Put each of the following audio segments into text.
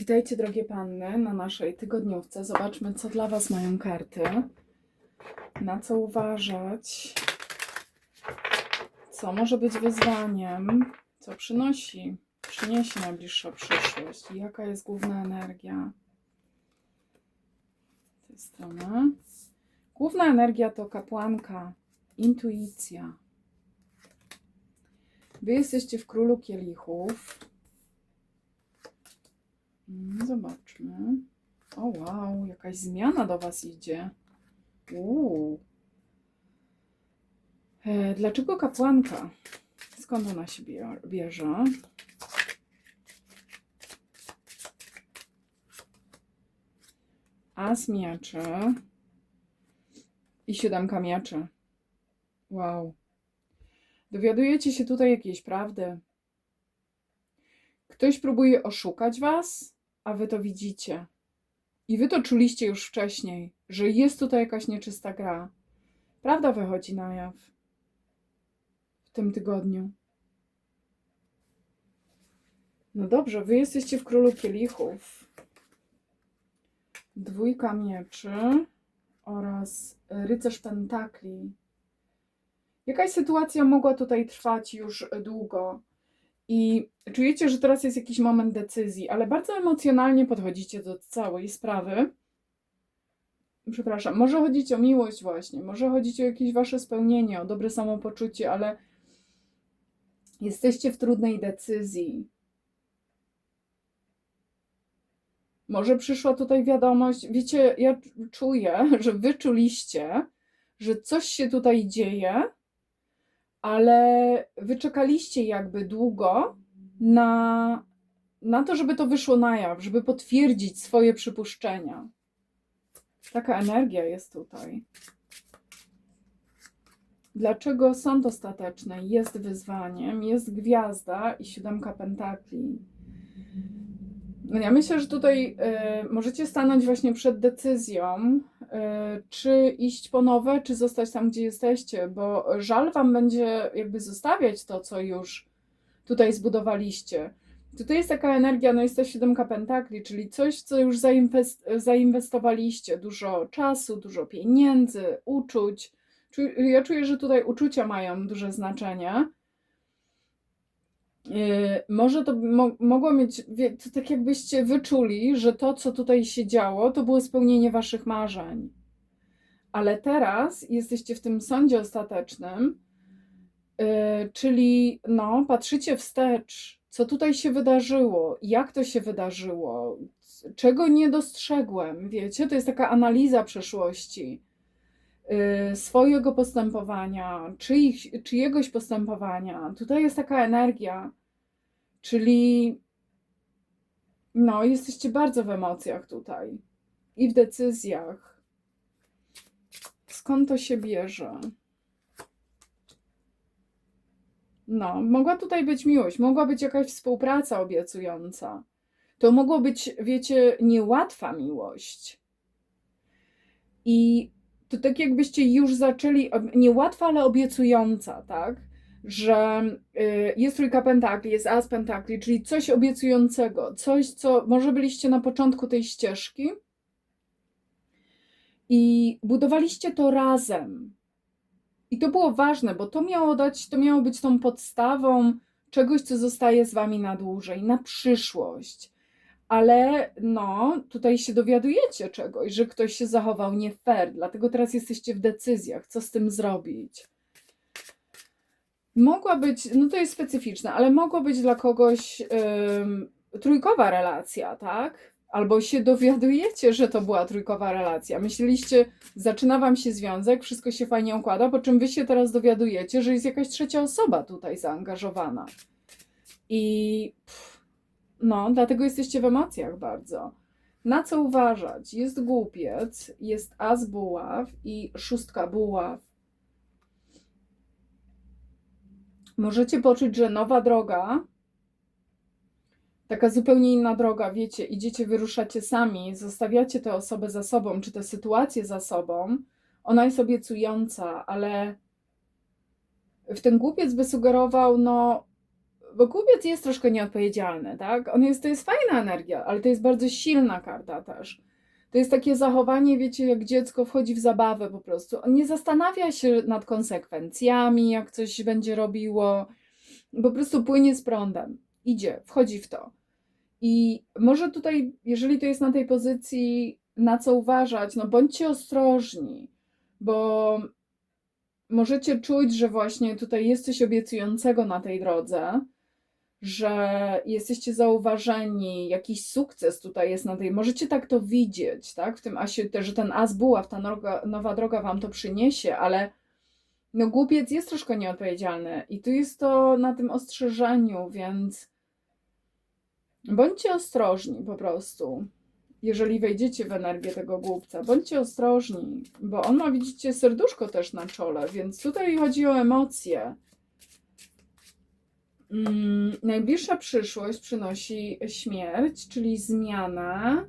Witajcie drogie panny na naszej tygodniówce. Zobaczmy, co dla Was mają karty. Na co uważać? Co może być wyzwaniem? Co przynosi, przyniesie najbliższa przyszłość? Jaka jest główna energia? Tej strony. Główna energia to kapłanka, intuicja. Wy jesteście w królu kielichów. Zobaczmy. O wow, jakaś zmiana do Was idzie. Uuu. E, dlaczego kapłanka? Skąd ona się bie- bierze? As mieczy i siódemka mieczy. Wow. Dowiadujecie się tutaj jakiejś prawdy. Ktoś próbuje oszukać was, a wy to widzicie. I wy to czuliście już wcześniej, że jest tutaj jakaś nieczysta gra. Prawda wychodzi na jaw w tym tygodniu. No dobrze, wy jesteście w królu kielichów. Dwójka mieczy oraz rycerz pentakli. Jakaś sytuacja mogła tutaj trwać już długo. I czujecie, że teraz jest jakiś moment decyzji, ale bardzo emocjonalnie podchodzicie do całej sprawy. Przepraszam, może chodzić o miłość właśnie, może chodzić o jakieś wasze spełnienie, o dobre samopoczucie, ale jesteście w trudnej decyzji. Może przyszła tutaj wiadomość, wiecie, ja czuję, że wy czuliście, że coś się tutaj dzieje, ale wyczekaliście jakby długo na, na to, żeby to wyszło na jaw, żeby potwierdzić swoje przypuszczenia. Taka energia jest tutaj. Dlaczego sąd ostateczny jest wyzwaniem, jest gwiazda i siódemka pentakli? No ja myślę, że tutaj y, możecie stanąć właśnie przed decyzją, czy iść po nowe, czy zostać tam, gdzie jesteście, bo żal wam będzie jakby zostawiać to, co już tutaj zbudowaliście. Tutaj jest taka energia, no jest to siódemka pentakli, czyli coś, co już zainwest zainwestowaliście, dużo czasu, dużo pieniędzy, uczuć. Czu- Ja czuję, że tutaj uczucia mają duże znaczenie. Yy, może to mo mogło mieć, to tak jakbyście wyczuli, że to, co tutaj się działo, to było spełnienie waszych marzeń. Ale teraz jesteście w tym sądzie ostatecznym, yy, czyli no, patrzycie wstecz, co tutaj się wydarzyło, jak to się wydarzyło, czego nie dostrzegłem, wiecie? To jest taka analiza przeszłości, swojego postępowania, czyich, czyjegoś postępowania. Tutaj jest taka energia, czyli no, jesteście bardzo w emocjach tutaj i w decyzjach. Skąd to się bierze? No, mogła tutaj być miłość, mogła być jakaś współpraca obiecująca. To mogło być, wiecie, niełatwa miłość. I to tak jakbyście już zaczęli, niełatwa, ale obiecująca, tak? Że y, jest trójka pentakli, jest as pentakli, czyli coś obiecującego, coś, co może byliście na początku tej ścieżki i budowaliście to razem. I to było ważne, bo to miało dać, to miało być tą podstawą czegoś, co zostaje z wami na dłużej, na przyszłość. Ale no, tutaj się dowiadujecie czegoś, że ktoś się zachował nie fair, dlatego teraz jesteście w decyzjach, co z tym zrobić. Mogła być, no to jest specyficzne, ale mogła być dla kogoś ym, trójkowa relacja, tak? Albo się dowiadujecie, że to była trójkowa relacja. Myśleliście, zaczyna wam się związek, wszystko się fajnie układa, po czym wy się teraz dowiadujecie, że jest jakaś trzecia osoba tutaj zaangażowana. I pff, no, dlatego jesteście w emocjach bardzo. Na co uważać? Jest głupiec, jest as buław i szóstka buław. Możecie poczuć, że nowa droga, taka zupełnie inna droga, wiecie, idziecie, wyruszacie sami, zostawiacie tę osobę za sobą, czy tę sytuację za sobą, ona jest obiecująca, ale w ten głupiec by sugerował, no, bo kupiec jest troszkę nieodpowiedzialny, tak? On jest, to jest fajna energia, ale to jest bardzo silna karta też. To jest takie zachowanie, wiecie, jak dziecko wchodzi w zabawę po prostu. On nie zastanawia się nad konsekwencjami, jak coś będzie robiło. Po prostu płynie z prądem. Idzie, wchodzi w to. I może tutaj, jeżeli to jest na tej pozycji, na co uważać, no bądźcie ostrożni, bo możecie czuć, że właśnie tutaj jest coś obiecującego na tej drodze, że jesteście zauważeni, jakiś sukces tutaj jest na tej. Możecie tak to widzieć, tak? W tym asie, że ten as buław, ta droga, nowa droga wam to przyniesie, ale no głupiec jest troszkę nieodpowiedzialny i tu jest to na tym ostrzeżeniu, więc bądźcie ostrożni po prostu. Jeżeli wejdziecie w energię tego głupca, bądźcie ostrożni, bo on ma, widzicie, serduszko też na czole, więc tutaj chodzi o emocje. Mm, najbliższa przyszłość przynosi śmierć, czyli zmianę,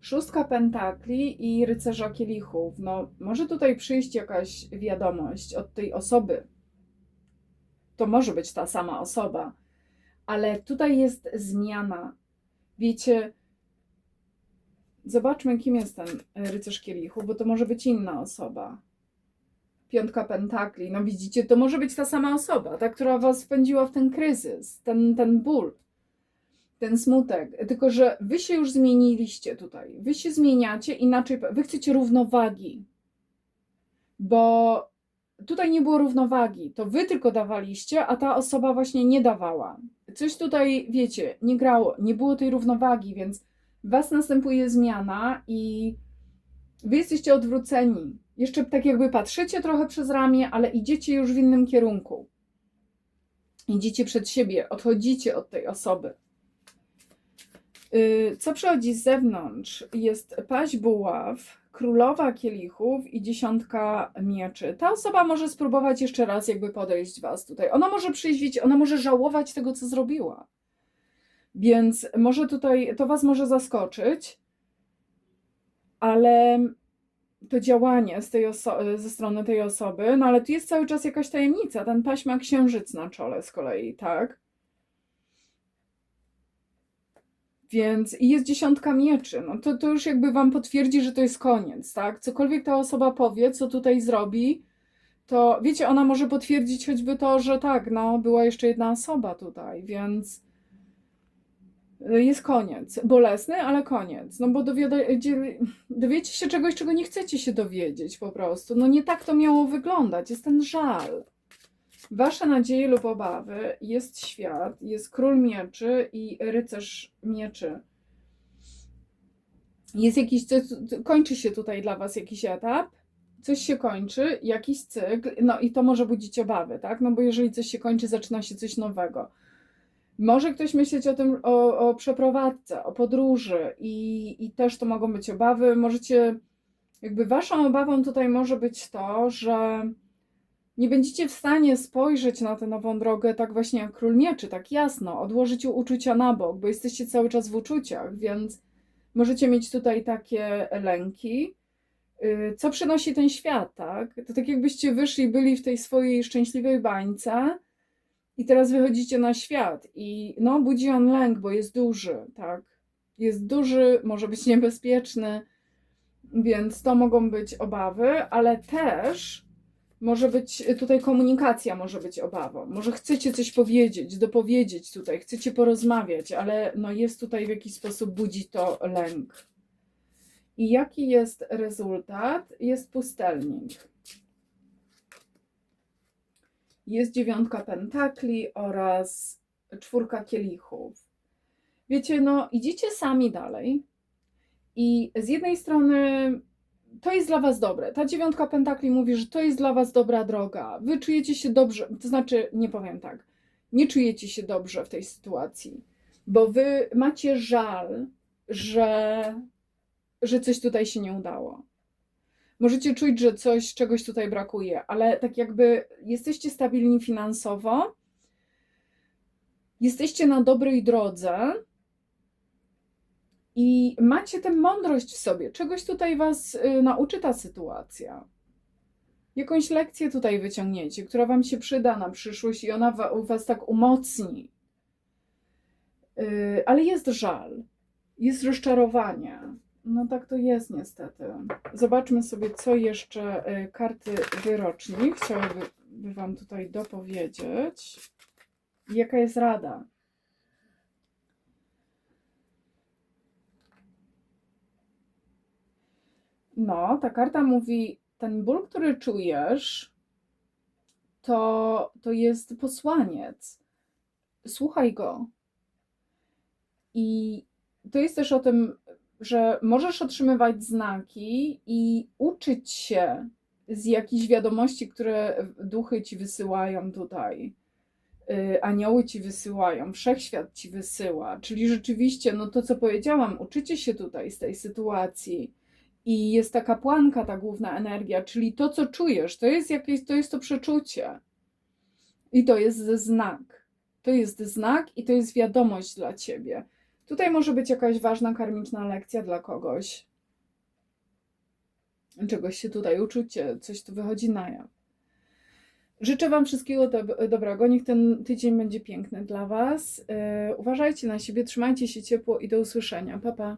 szóstka pentakli i rycerza kielichów. No, może tutaj przyjść jakaś wiadomość od tej osoby. To może być ta sama osoba, ale tutaj jest zmiana. Wiecie, zobaczmy, kim jest ten rycerz kielichów, bo to może być inna osoba piątka pentakli. No widzicie, to może być ta sama osoba, ta, która was wpędziła w ten kryzys, ten, ten ból, ten smutek. Tylko, że wy się już zmieniliście tutaj. Wy się zmieniacie inaczej. Wy chcecie równowagi. Bo tutaj nie było równowagi. To wy tylko dawaliście, a ta osoba właśnie nie dawała. Coś tutaj, wiecie, nie grało, nie było tej równowagi, więc was następuje zmiana i wy jesteście odwróceni jeszcze tak jakby patrzycie trochę przez ramię, ale idziecie już w innym kierunku. Idziecie przed siebie, odchodzicie od tej osoby. Y, co przychodzi z zewnątrz? Jest paź buław, królowa kielichów i dziesiątka mieczy. Ta osoba może spróbować jeszcze raz jakby podejść was tutaj. Ona może przyjść, ona może żałować tego, co zrobiła. Więc może tutaj, to was może zaskoczyć, ale to działanie z tej ze strony tej osoby, no ale tu jest cały czas jakaś tajemnica. Ten paś ma księżyc na czole z kolei, tak? Więc i jest dziesiątka mieczy. No to, to już jakby wam potwierdzi, że to jest koniec, tak? Cokolwiek ta osoba powie, co tutaj zrobi, to wiecie, ona może potwierdzić choćby to, że tak, no była jeszcze jedna osoba tutaj, więc jest koniec. Bolesny, ale koniec. No bo dowiecie, dowiecie się czegoś, czego nie chcecie się dowiedzieć po prostu. No nie tak to miało wyglądać. Jest ten żal. Wasze nadzieje lub obawy jest świat, jest król mieczy i rycerz mieczy. Jest jakiś, kończy się tutaj dla was jakiś etap, coś się kończy, jakiś cykl, no i to może budzić obawy, tak? No bo jeżeli coś się kończy, zaczyna się coś nowego. Może ktoś myśleć o tym, o, o przeprowadzce, o podróży i, i też to mogą być obawy. Możecie, jakby waszą obawą tutaj może być to, że nie będziecie w stanie spojrzeć na tę nową drogę tak właśnie jak król mieczy, tak jasno, odłożyć uczucia na bok, bo jesteście cały czas w uczuciach, więc możecie mieć tutaj takie lęki. Y, co przynosi ten świat, tak? To tak jakbyście wyszli, byli w tej swojej szczęśliwej bańce, i teraz wychodzicie na świat i no, budzi on lęk, bo jest duży, tak? Jest duży, może być niebezpieczny, więc to mogą być obawy, ale też może być tutaj komunikacja, może być obawą. Może chcecie coś powiedzieć, dopowiedzieć tutaj, chcecie porozmawiać, ale no jest tutaj w jakiś sposób budzi to lęk. I jaki jest rezultat? Jest pustelnik jest dziewiątka pentakli oraz czwórka kielichów. Wiecie, no idziecie sami dalej i z jednej strony to jest dla was dobre. Ta dziewiątka pentakli mówi, że to jest dla was dobra droga. Wy czujecie się dobrze, to znaczy, nie powiem tak, nie czujecie się dobrze w tej sytuacji, bo wy macie żal, że, że coś tutaj się nie udało możecie czuć, że coś, czegoś tutaj brakuje, ale tak jakby jesteście stabilni finansowo, jesteście na dobrej drodze i macie tę mądrość w sobie. Czegoś tutaj Was y, nauczy ta sytuacja. Jakąś lekcję tutaj wyciągniecie, która Wam się przyda na przyszłość i ona Was tak umocni. Yy, ale jest żal, jest rozczarowanie. No tak to jest niestety. Zobaczmy sobie, co jeszcze yy, karty wyroczni chciałyby by Wam tutaj dopowiedzieć. Jaka jest rada? No, ta karta mówi, ten ból, który czujesz, to, to jest posłaniec. Słuchaj go. I to jest też o tym, że możesz otrzymywać znaki i uczyć się z jakichś wiadomości, które duchy ci wysyłają tutaj. y, Anioły ci wysyłają, wszechświat ci wysyła. Czyli rzeczywiście, no to co powiedziałam, uczycie się tutaj z tej sytuacji. I jest ta kapłanka, ta główna energia, czyli to, co czujesz, to jest jakieś, to jest to przeczucie. I to jest znak. To jest znak i to jest wiadomość dla ciebie. Tutaj może być jakaś ważna karmiczna lekcja dla kogoś. Czegoś się tutaj uczucie, coś tu wychodzi na jaw. Życzę Wam wszystkiego dob- dobrego. Niech ten tydzień będzie piękny dla Was. Yy, uważajcie na siebie, trzymajcie się ciepło i do usłyszenia. Pa, pa.